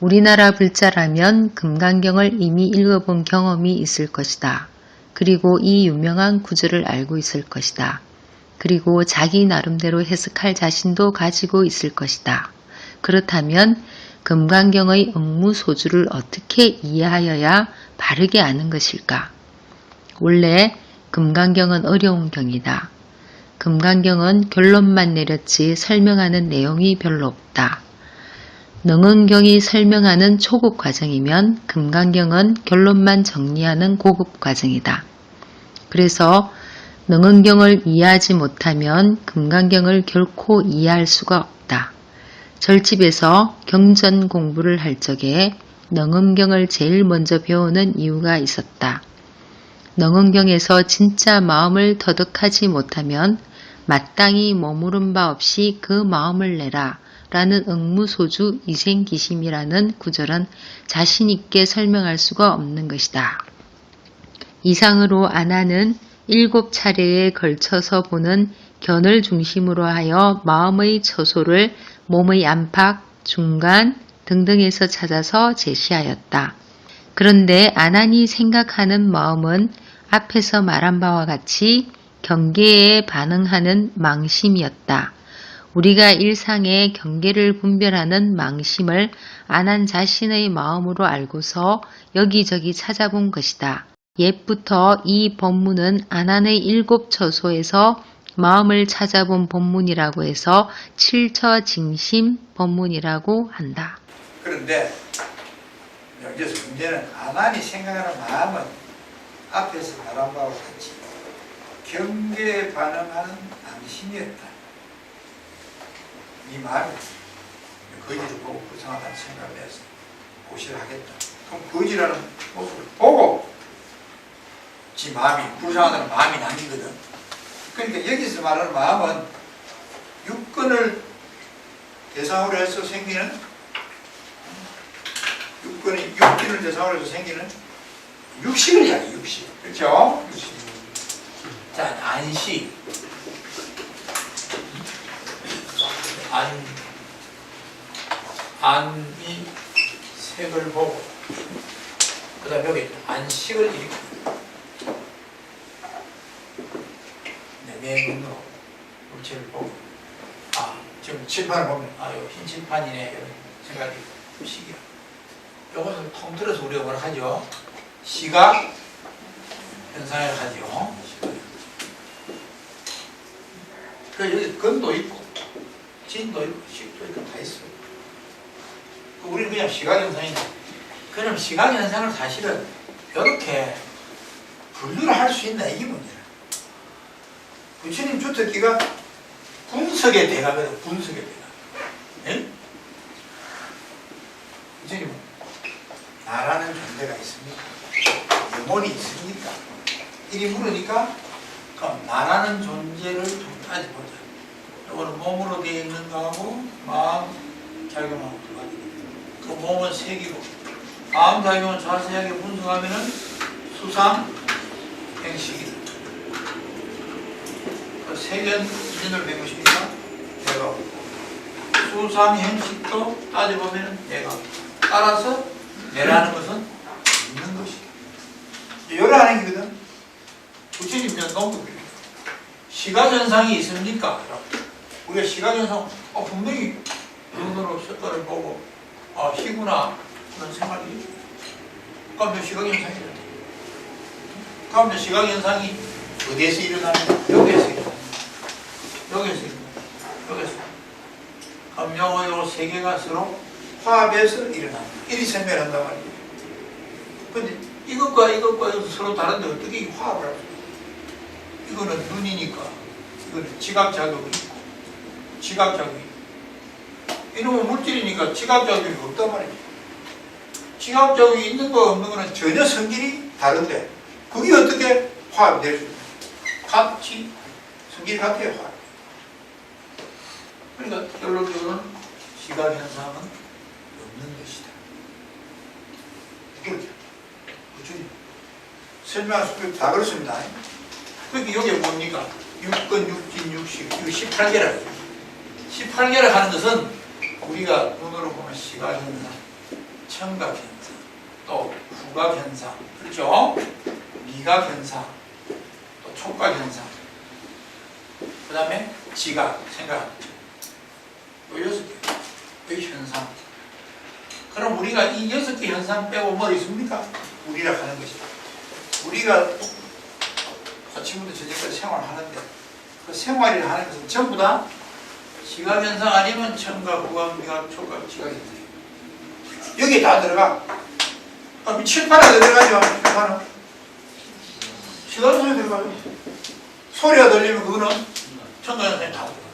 우리나라 불자라면 금강경을 이미 읽어본 경험이 있을 것이다. 그리고 이 유명한 구절을 알고 있을 것이다. 그리고 자기 나름대로 해석할 자신도 가지고 있을 것이다. 그렇다면 금강경의 응무소주를 어떻게 이해하여야 바르게 아는 것일까? 원래 금강경은 어려운 경이다. 금강경은 결론만 내렸지 설명하는 내용이 별로 없다. 능은경이 설명하는 초급 과정이면 금강경은 결론만 정리하는 고급 과정이다. 그래서 능은경을 이해하지 못하면 금강경을 결코 이해할 수가 없다. 절집에서 경전 공부를 할 적에 능은경을 제일 먼저 배우는 이유가 있었다. 능은경에서 진짜 마음을 터득하지 못하면 마땅히 머무른 바 없이 그 마음을 내라 라는 응무소주 이생기심이라는 구절은 자신있게 설명할 수가 없는 것이다. 이상으로 아나는 일곱 차례에 걸쳐서 보는 견을 중심으로 하여 마음의 처소를 몸의 안팎, 중간 등등에서 찾아서 제시하였다. 그런데 아난이 생각하는 마음은 앞에서 말한 바와 같이 경계에 반응하는 망심이었다. 우리가 일상의 경계를 분별하는 망심을 아난 자신의 마음으로 알고서 여기저기 찾아본 것이다. 옛부터 이 법문은 아난의 일곱 처소에서 마음을 찾아본 법문이라고 해서 칠처징심 법문이라고 한다. 그런데 여기서 문제는 아난이 생각하는 마음은 앞에서 말한 바와 같이 경계에 반응하는 망심이었다. 이 마음이 거지를 보고 불쌍하다는 생각을 해서 고시를 하겠다. 그럼 거지라는 모습을 보고 지 마음이 불쌍하다는 마음이 남기거든. 그러니까 여기서 말하는 마음은 육근을 대상으로 해서 생기는 육근이 육기를 대상으로 해서 생기는 육식을 이야기 육식 그렇죠? 육식 자 안식 안 안이 색을 보고 그 다음에 여기 안식을 일으키고 네, 내 눈으로 물체를 보고. 아 지금 칠판을 보면 아요 흰 칠판이네. 이런 생각이 식이야. 이것을 통틀어서 우리가 뭘 하죠? 시각 현상을 하죠. 그 여기 근도 있고 진도 있고 식도 있고 다 있어요. 그 우리는 그냥 시각 현상이네. 그럼 시각 현상을 사실은 이렇게 분류를 할 수 있나 이게 문제야. 부처님 주특기가 분석의 대가거든. 분석의 대가. 예? 부처님은 나라는 존재가 있습니까? 영혼이 있습니까? 이리 물으니까 그럼 나라는 존재를 좀 따져보자. 이거는 몸으로 되어 있는 거하고 마음 작용하고 두 가지. 그 몸은 색이고 마음 작용을 자세하게 분석하면은 수상 행식이다. 그 색은 인을 배우십니까? 내가 수상 행식도 따져 보면은 내가 따라서 내라는 것은 있는 것이다. 열하는 거거든. 부처님 몇 농구 시각 현상이 있습니까? 우리가 시각현상, 어, 분명히 눈으로 색깔을 보고, 아, 희구나, 그런 생각이 저 시각현상이다. 그럼 저 시각현상이 어디에서 일어나냐? 여기에서 일어나냐? 여기에서 일어나냐? 여기에서. 그럼 요, 요세 개가 서로 화합해서 일어난다. 이리 생멸한단 말이에요. 근데 이것과 이것과 서로 다른데 어떻게 이 화합을 있어요? 이거는 눈이니까 이거는 지각 작용이 있고 지각작용이 있고 이놈은 물질이니까 지각작용이 없단 말이에요. 지각작용이 있는 거 없는 거는 전혀 성질이 다른데 그게 어떻게 화합이 될 수 있어요? 같이 성질이 같아야 화합. 그러니까 결론적으로는 시각현상은 없는 것이다. 그렇죠. 그렇죠. 설명할 수, 다 그렇습니다. 그러니까 이게 뭡니까? 육근, 육진, 육식, 이거 18개라. 18개라 하는 것은 우리가 눈으로 보면 시각현상, 청각 현상, 또 후각 현상, 그렇죠? 미각 현상, 또 촉각 현상, 그 다음에 지각, 생각, 요 여섯 개, 이 현상. 그럼 우리가 이 여섯 개 현상 빼고 뭐 있습니까? 우리라 하는 것이다. 우리가 아침부터 저녁까지 생활하는데 그 생활이라 하는 것은 전부 다 시각 현상 아니면 청각, 후각, 미각, 촉각, 지각 현상이에요. 여기 다 들어가. 아, 칠판에 들어가죠. 칠판은. 시각 현상이 들어가요. 소리가 들리면 그거는 현상이 다 들어가.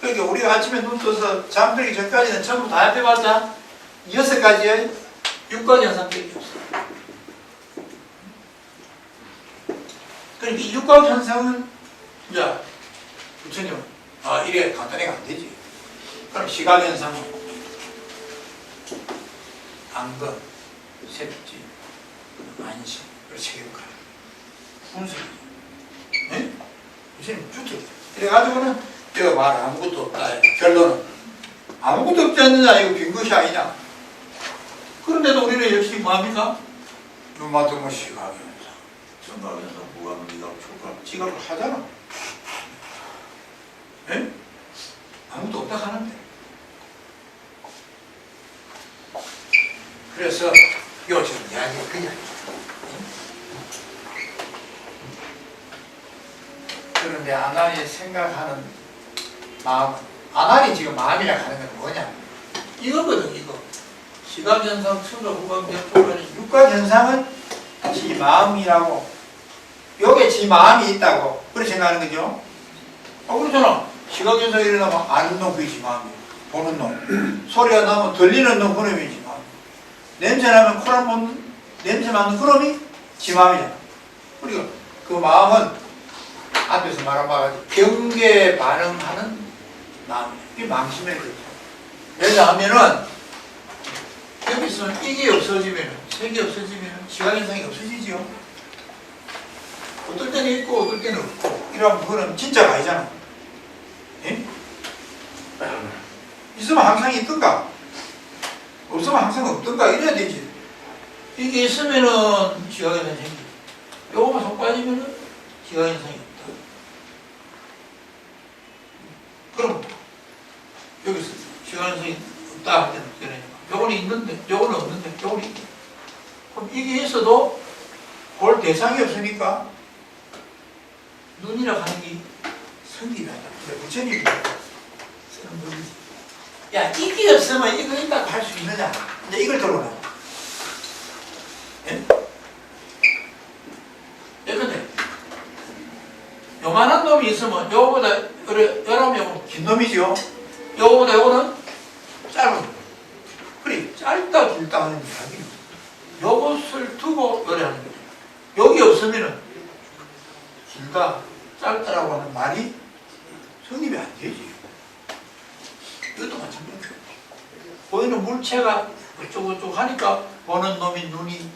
그러니까 우리가 아침에 눈 떠서 잠들기 전까지는 전부 다 해봤자 여섯 가지의 육각 현상들이 없어. 그러니까 이 육각 현상은 부처님은 아 이래 간단하게 안 되지. 그럼 시각 현상은 안검, 색지, 안심, 체육관, 분석이. 예? 부처님 주택. 그래가지고는 내가 말 아무것도 없다. 결론은 아무것도 없지 않느냐 이거 빈 것이 아니냐. 그런데도 우리는 역시 뭐합니까? 눈맞은 거 시각이 현상, 청각이 현상, 무감, 미각, 촉각, 지각을 하잖아. 예? 아무도 없다 하는데. 그래서 요즘 이야기 그냥 그런데 아날이 생각하는 마음, 아날이 지금 마음이라 하는 건 뭐냐? 이거거든 이거. 시각현상, 청각, 후각, 촉각은 육각현상은 지 마음이라고 요게 지 마음이 있다고 그렇게 생각하는 거죠? 어 그렇잖아. 시각현상이 일어나면 아는 놈 그게 지 마음이야. 보는 놈. 소리가 나면 들리는 놈 그놈이 지 마음. 냄새 나면 코를 못 냄새 맡는 그놈이 지 마음이잖아. 그러니까 그 마음은 앞에서 말한 같이 경계에 반응하는 마음이야. 이게 망심의 거죠. 왜냐하면은 여기 있으면 이게 없어지면 색이 없어지면 시각현상이 없어지지요. 어떨 때는 있고 어떨 때는 없고 이러면 그거는 진짜가 아니잖아. 예? 있으면 항상 있던가 없으면 항상 없던가 이래야 되지. 이게 있으면은 시각현상이 생기고 요거만 속 빠지면은 시각현상이 없다. 그럼 여기서 시각현상이 없다 할 때는 되냐. 요거는 있는데 요거는 없는데 요거는 있다. 그럼 이게 있어도 볼 대상이 없으니까 눈이라 하는 게 성질이 아니다. 그래, 부처님이 쓰는 법이지. 야, 이게 없으면 이거 있다고 할 수 있느냐? 이제 이걸 들어보라. 예? 예컨대 요만한 놈이 있으면 요거보다 그래, 여러 명, 긴 놈이죠? 요거보다 요거는 짧은 놈. 그래, 짧다, 길다 하는 이야기는 요것을 두고 노래하는 거죠. 여기 없으면은 길다, 짧다라고 하는 말이 성립이 안 되지. 이것도 마찬가지예요. 보이는 물체가 어쩌고저쩌고 하니까 보는 놈이 눈이